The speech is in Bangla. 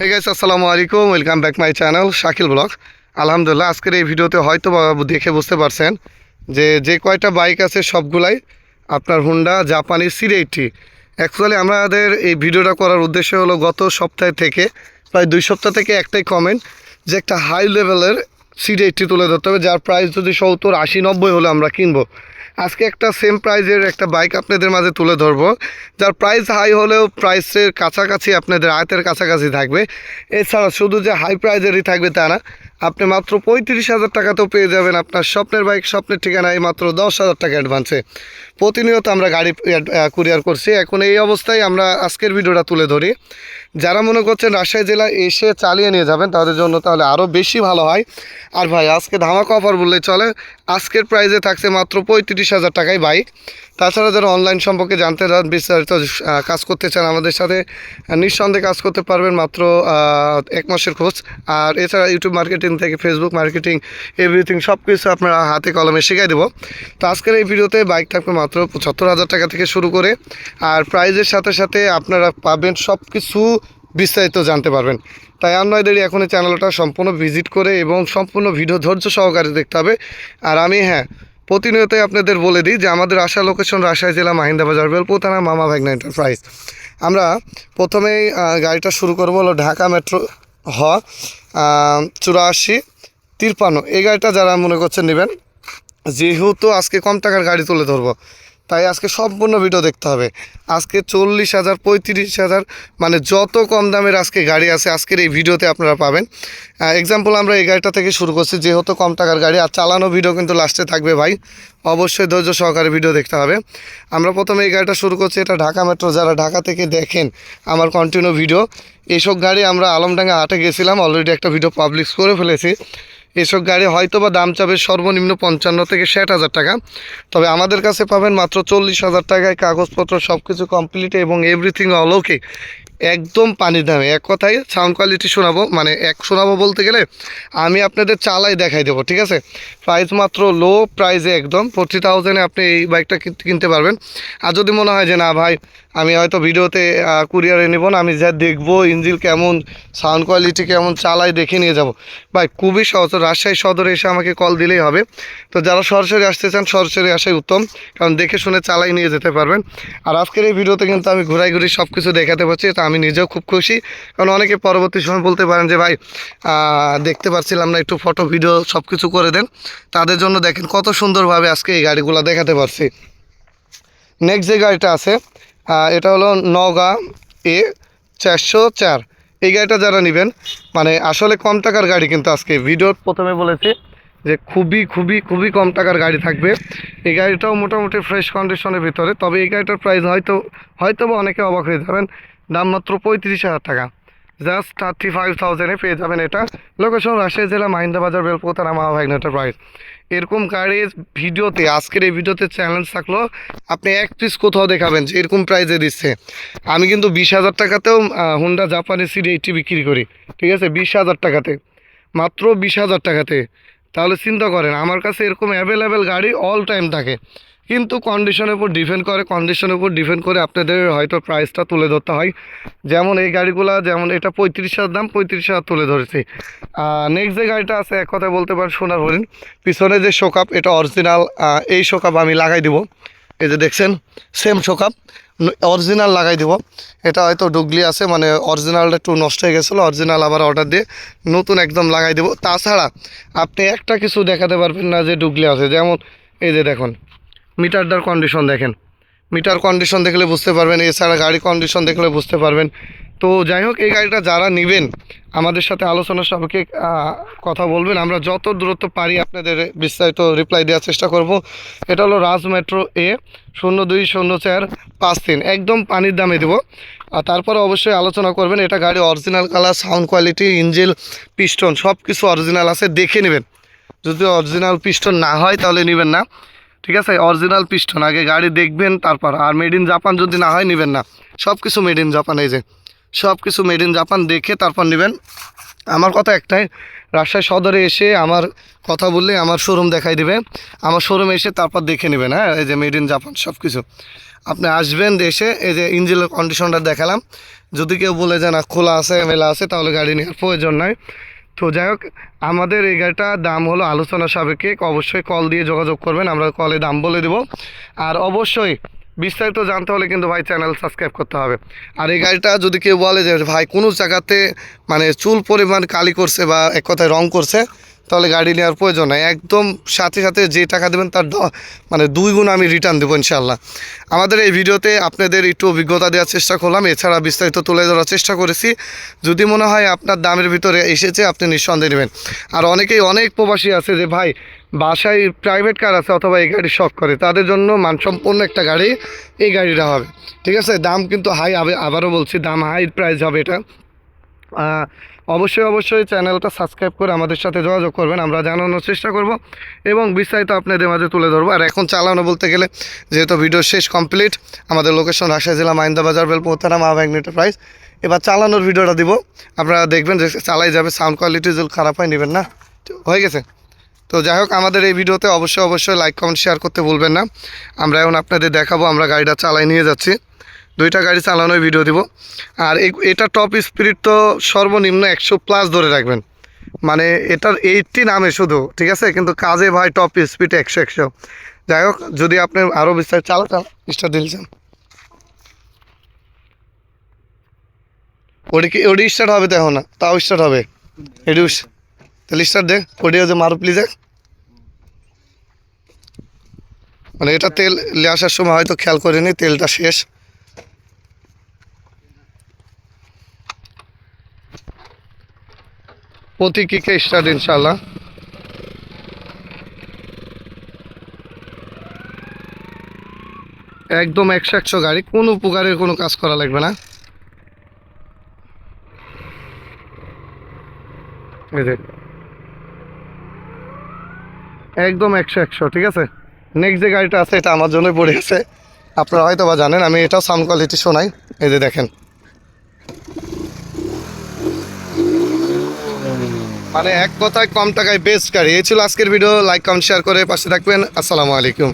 হে গাইস আসসালামু আলাইকুম welcome back my channel Shakil vlog আলহামদুলিল্লাহ আজকের এই ভিডিওতে হয়তো দেখে বুঝতে পারছেন যে যে কয়টা বাইক আছে সবগুলাই আপনার হুন্ডা জাপানি সির এইটটি অ্যাকচুয়ালি আমাদের এই ভিডিওটা করার উদ্দেশ্য হলো গত সপ্তাহ থেকে, প্রায় দুই সপ্তাহ থেকে একটাই কমেন্ট যে, একটা হাই লেভেলের সিড এইটটি তুলে ধরতে হবে, যার প্রাইস যদি সত্তর আশি নব্বই হলে আমরা কিনবো। আজকে একটা সেম প্রাইজের একটা বাইক আপনাদের মাঝে তুলে ধরবো। যার প্রাইস হাই হলেও প্রাইসের কাছাকাছি আপনাদের আয়তের কাছাকাছি থাকবে। এছাড়া শুধু যে হাই প্রাইজেরই থাকবে তা না, আপনি মাত্র পঁয়ত্রিশ হাজার টাকাতেও পেয়ে যাবেন আপনার স্বপ্নের বাইক স্বপ্নের ঠিকানায় মাত্র দশ হাজার টাকা অ্যাডভান্সে প্রতিনিয়ত আমরা গাড়ি কুরিয়ার করছি। এখন এই অবস্থায় আমরা আজকের ভিডিওটা তুলে ধরি। যারা মনে করছেন রাজশাহী জেলা এসে চালিয়ে নিয়ে যাবেন, তাদের জন্য তাহলে আরও বেশি ভালো হয়। আর ভাই, আজকে ধামাকা অফার বললে চলে। আজকের প্রাইজে থাকছে মাত্র পঁয়ত্রিশ হাজার টাকায় বাইক তাছাড়া যারা অনলাইন সম্পর্কে জানতে চান, বিস্তারিত কাজ করতে চান আমাদের সাথে নিঃসন্দেহে কাজ করতে পারবেন মাত্র এক মাসের খোঁজ। আর এছাড়া ইউটিউব মার্কেটিং থেকে ফেসবুক মার্কেটিং এভরিথিং সব কিছু আপনারা হাতে কলমে শেখাই দেবো। তো আজকের এই ভিডিওতে বাইক থাকবে মাত্র পঁচাত্তর হাজার টাকা থেকে শুরু করে। আর প্রাইজের সাথে সাথে আপনারা পাবেন সব কিছু বিস্তারিত জানতে পারবেন। তাই আপনাদের এখন এই চ্যানেলটা সম্পূর্ণ ভিজিট করে এবং সম্পূর্ণ ভিডিও ধৈর্য সহকারে দেখতে হবে। আর আমি হ্যাঁ প্রতিনিয়তই আপনাদের বলে দিই যে আমাদের আশা লোকেশন রাজশাহী জেলা মাহিন্দা বাজার বেলপোতানা মামা ভাগনা এন্টারপ্রাইজ আমরা প্রথমেই গাড়িটা শুরু করব হলো ঢাকা মেট্রো হ চুরাশি তিরপান্ন। এই গাড়িটা যারা মনে করছেন নেবেন, যেহেতু আজকে কম টাকার গাড়ি তুলে ধরবো তাই আজকে সম্পূর্ণ ভিডিও দেখতে হবে। আজকে চল্লিশ হাজার, পঁয়ত্রিশ হাজার মানে যত কম দামের আজকে গাড়ি আছে, আজকের এই ভিডিওতে আপনারা পাবেন। এক্সাম্পল আমরা এই গাড়িটা থেকে শুরু করছি, যেহেতু কম টাকার গাড়ি, আর চালানো ভিডিও কিন্তু লাস্টে থাকবে ভাই। অবশ্যই ধৈর্য সহকারে ভিডিও দেখতে হবে। আমরা প্রথমে এই গাড়িটা শুরু করছি, এটা ঢাকা মেট্রো যারা ঢাকা থেকে দেখেন আমার কন্টিনিউ ভিডিও এইসব গাড়ি আমরা আলমডাঙ্গা হাটে গেছিলাম অলরেডি একটা ভিডিও পাবলিশ করে ফেলেছি। এসব গাড়ি হয়তো বা দাম চাবে সর্বনিম্ন পঞ্চান্ন থেকে ষাট হাজার টাকা। তবে আমাদের কাছে পাবেন মাত্র চল্লিশ হাজার টাকায় কাগজপত্র সব কিছু কমপ্লিট এবং এভরিথিং অলৌকিক। একদম পানির দামে। এক কথায় সাউন্ড কোয়ালিটি শোনাবো মানে এক শোনাবো বলতে গেলে আমি আপনাদের চালাই দেখাই দেবো, ঠিক আছে? প্রাইস মাত্র লো প্রাইসে একদম। ফোরটি থাউজেন্ডে আপনি এই বাইকটা কিনতে- পারবেন। আর যদি মনে হয় যে না ভাই, আমি হয়তো ভিডিওতে কুরিয়ারে নেব না, আমি যা দেখব, ইঞ্জিল কেমন সাউন্ড কোয়ালিটি কেমন, চালাই দেখে নিয়ে যাব। ভাই, খুবই সহজ। রাজশাহী সদরে এসে আমাকে কল দিলেই হবে। তো যারা সরাসরি আসতে চান, সরাসরি আসাই উত্তম। কারণ দেখে শুনে চালাই নিয়ে যেতে পারবেন। আর আজকের এই ভিডিওতে কিন্তু আমি ঘুরাই ঘুরি সব কিছু দেখাতে পারছি। তা আমি নিজেও খুব খুশি। কারণ অনেকে পরবর্তী সময় বলতে পারেন যে, ভাই দেখতে পাচ্ছিলাম না, একটু ফটো ভিডিও সব কিছু করে দেন। তাদের জন্য দেখেন কত সুন্দরভাবে আজকে এই গাড়িগুলো দেখাতে পারছি। নেক্সট যে গাড়িটা আছে এটা হলো নগা এ চারশো চার। এই গাড়িটা যারা নেবেন মানে আসলে কম টাকার গাড়ি কিন্তু আজকে। ভিডিওর প্রথমে বলেছি যে, খুবই খুবই খুবই কম টাকার গাড়ি থাকবে। এই গাড়িটাও মোটামুটি ফ্রেশ কন্ডিশনের ভিতরে। তবে এই গাড়িটার প্রাইস হয়তো হয়তো বা অনেকে অবাক হয়ে যাবেন। দাম মাত্র পঁয়ত্রিশ হাজার টাকা। জাস্ট থার্টি ফাইভ থাউজেন্ডে পেয়ে যাবেন এটা। লোকেশন রাজশাহী জেলা মাহিন্দা বাজার বেলপোতানা মা ভাগনাটার প্রাইস এরকম গাড়ির ভিডিওতে, আজকের এই ভিডিওতে চ্যালেঞ্জ থাকল, আপনি এক পিস কোথাও দেখাবেন যে এরকম প্রাইজে দিচ্ছে। আমি কিন্তু বিশ হাজার টাকাতেও হুন্ডা জাপানি সিডি এইটি বিক্রি করি। ঠিক আছে? বিশ হাজার টাকাতে। মাত্র বিশ হাজার টাকাতে। তাহলে চিন্তা করেন, আমার কাছে এরকম অ্যাভেলেবেল গাড়ি অল টাইম থাকে। কিন্তু কন্ডিশনের উপর ডিপেন্ড করে কন্ডিশনের উপর ডিপেন্ড করে আপনাদের হয়তো প্রাইসটা তুলে ধরতে হয়। যেমন এই গাড়িগুলো, যেমন এটা পঁয়ত্রিশ হাজার দাম, পঁয়ত্রিশ হাজার তুলে ধরেছি। নেক্সট যে গাড়িটা আছে, এক কথায় বলতে পারেন সোনার হরিণ। পিছনে যে শোকাপ এটা অরিজিনাল এই শোকাপ আমি লাগাই দিব। এই যে দেখছেন সেম শোকাপ অরিজিনাল লাগাই দিব। এটা হয়তো ডুগলি আছে মানে অরিজিনালটা একটু নষ্ট হয়ে গেছিল অরিজিনাল আবার অর্ডার দিয়ে নতুন একদম লাগাই দেবো। তাছাড়া আপনি একটা কিছু দেখাতে পারবেন না যে ডুগলি আছে। যেমন এই যে দেখুন মিটারটার কন্ডিশন দেখেন। মিটার কন্ডিশন দেখলে বুঝতে পারবেন এছাড়া গাড়ি কন্ডিশন দেখলে বুঝতে পারবেন। তো যাই হোক এই গাড়িটা যারা নেবেন আমাদের সাথে আলোচনা আহ, কথা বলবেন। আমরা যত দূরত্ব পারি আপনাদের বিস্তারিত রিপ্লাই দেওয়ার চেষ্টা করব। এটা হলো রাজ মেট্রো এ শূন্য দুই শূন্য চার পাঁচ তিন। একদম পানির দামে দেবো। আর তারপরে অবশ্যই আলোচনা করবেন এটা গাড়ি original colour sound quality engine piston সব কিছু অরিজিনাল আছে দেখে নেবেন। যদি অরিজিনাল পিস্টন না হয় তাহলে নেবেন না। ঠিক আছে? অরিজিনাল পিস্টন আগে গাড়ি দেখবেন, তারপর আর মেড ইন জাপান যদি না হয়, নেবেন না। সব কিছু মেড ইন জাপান এই যে। সব কিছু মেড ইন জাপান দেখে তারপর নেবেন। আমার কথা একটাই, রাজশাহী সদরে এসে আমার কথা বললে আমার শোরুম দেখাই দেবে। আমার শোরুমে এসে তারপর দেখে নেবেন হ্যাঁ? এই যে মেড ইন জাপান সব কিছু আপনি আসবেন, এসে এই যে ইঞ্জিনের কন্ডিশনটা দেখালাম। যদি কেউ বলে যে না, খোলা আছে মেলা আছে, তাহলে গাড়ি নেওয়ার প্রয়োজন নয় তো যাই হোক, আমাদের এই গাড়িটার দাম হলো আলোচনা সাপেক্ষে। অবশ্যই কল দিয়ে যোগাযোগ করবেন, আমরা কলে দাম বলে দেব। আর অবশ্যই বিস্তারিত জানতে হলে কিন্তু ভাই চ্যানেল সাবস্ক্রাইব করতে হবে। আর এই গাড়িটা যদি কেউ বলে যে, ভাই, কোনো জায়গাতে মানে চুল পরিমাণ কালি করছে বা এক কথায় রং করছে তাহলে গাড়ি নেওয়ার প্রয়োজন নাই। একদম সাথে সাথে যে টাকা দেবেন তার মানে দুই গুণ আমি রিটার্ন দেবো ইনশাল্লাহ আমাদের এই ভিডিওতে আপনাদের একটু অভিজ্ঞতা দেওয়ার চেষ্টা করলাম। এছাড়া বিস্তারিত তুলে ধরার চেষ্টা করেছি। যদি মনে হয় আপনার দামের ভিতরে এসেছে, আপনি নিঃসন্দেহে নেবেন। আর অনেকেই অনেক প্রবাসী আছে যে, ভাই, বাসায় প্রাইভেট কার আছে অথবা এই গাড়ি শখ করে। তাদের জন্য মানসম্পন্ন একটা গাড়ি, এই গাড়িটা হবে। ঠিক আছে? দাম কিন্তু হাই আবারও বলছি, দাম হাই প্রাইস হবে এটা। অবশ্যই অবশ্যই চ্যানেলটা সাবস্ক্রাইব করে আমাদের সাথে যোগাযোগ করবেন, আমরা জানানোর চেষ্টা করব এবং বিস্তারিত আপনাদের মাঝে তুলে ধরবো। আর এখন চালানো বলতে গেলে যেহেতু ভিডিও শেষ কমপ্লিট, আমাদের লোকেশন রাজশাহী জেলা মাইন্দা বাজার বেল পৌঁছানা মা ম্যাগনেটার প্রাইস এবার চালানোর ভিডিওটা দিব। আপনারা দেখবেন যে চালাই যাবে সাউন্ড কোয়ালিটি যদি খারাপ হয়, নেবেন না। হয়ে গেছে? তো যাই হোক, আমাদের এই ভিডিওতে অবশ্যই অবশ্যই লাইক কমেন্ট শেয়ার করতে ভুলবেন না। আমরা এখন আপনাদের দেখাবো, আমরা গাড়িটা চালাই নিয়ে যাচ্ছি। দুইটা গাড়ি চালানোর ভিডিও দিব। আর এটা টপ স্পিড তো সর্বনিম্ন একশো প্লাস ধরে রাখবেন। মানে এটার এইটটি নামে শুধু, ঠিক আছে? কিন্তু কাজে ভাই টপ স্পিড একশো একশো। যাই হোক, যদি আপনি আরও বিস্তারিত চালা চালা স্টার্ট দিয়েছেন ওটি কি, ওটি স্টার্ট হবে দেখো না? তাও স্টার্ট হবে? এটি তাহলে স্টার্ট দেখ ওটি হচ্ছে মারো প্লিজ মানে এটা তেল নিয়ে আসার সময় হয়তো খেয়াল করিনি, তেলটা শেষ। প্রতি কিকে স্টার্ট ইনশাল্লাহ একদম একশো একশো গাড়ি, কোনো উপকারের কোনো কাজ করা লাগবে না। একদম একশো একশো, ঠিক আছে? নেক্সট যে গাড়িটা আছে, এটা আমার জন্যই পড়ে আছে আপনারা হয়তো বা জানেন, আমি এটাও সাউন্ড কোয়ালিটি শোনাই। এই যে দেখেন। মানে এক কথায় কম টাকায় বেস্ট গাড়ি। এই ছিল আজকের ভিডিও লাইক কমেন্ট শেয়ার করে পাশে থাকবেন। আসসালামু আলাইকুম।